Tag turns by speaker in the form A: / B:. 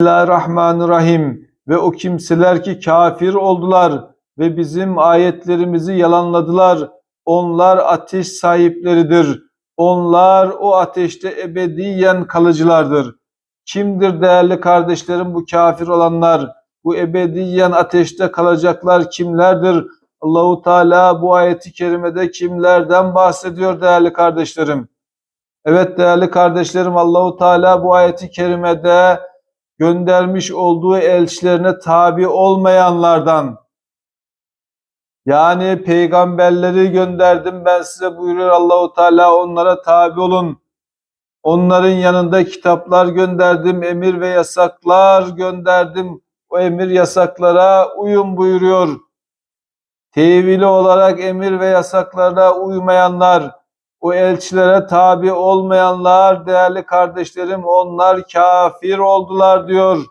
A: Bismillahirrahmanirrahim. Ve o kimseler ki kafir oldular ve bizim ayetlerimizi yalanladılar. Onlar ateş sahipleridir. Onlar o ateşte ebediyen kalıcılardır. Kimdir değerli kardeşlerim bu kafir olanlar? Bu ebediyen ateşte kalacaklar kimlerdir? Allahu Teala bu ayeti kerimede kimlerden bahsediyor değerli kardeşlerim? Evet değerli kardeşlerim Allahu Teala bu ayeti kerimede göndermiş olduğu elçilerine tabi olmayanlardan yani peygamberleri gönderdim ben size buyuruyor Allahu Teala onlara tabi olun. Onların yanında kitaplar gönderdim, emir ve yasaklar gönderdim. O emir yasaklara uyun buyuruyor. Tevili olarak emir ve yasaklara uymayanlar, o elçilere tabi olmayanlar değerli kardeşlerim onlar kafir oldular diyor.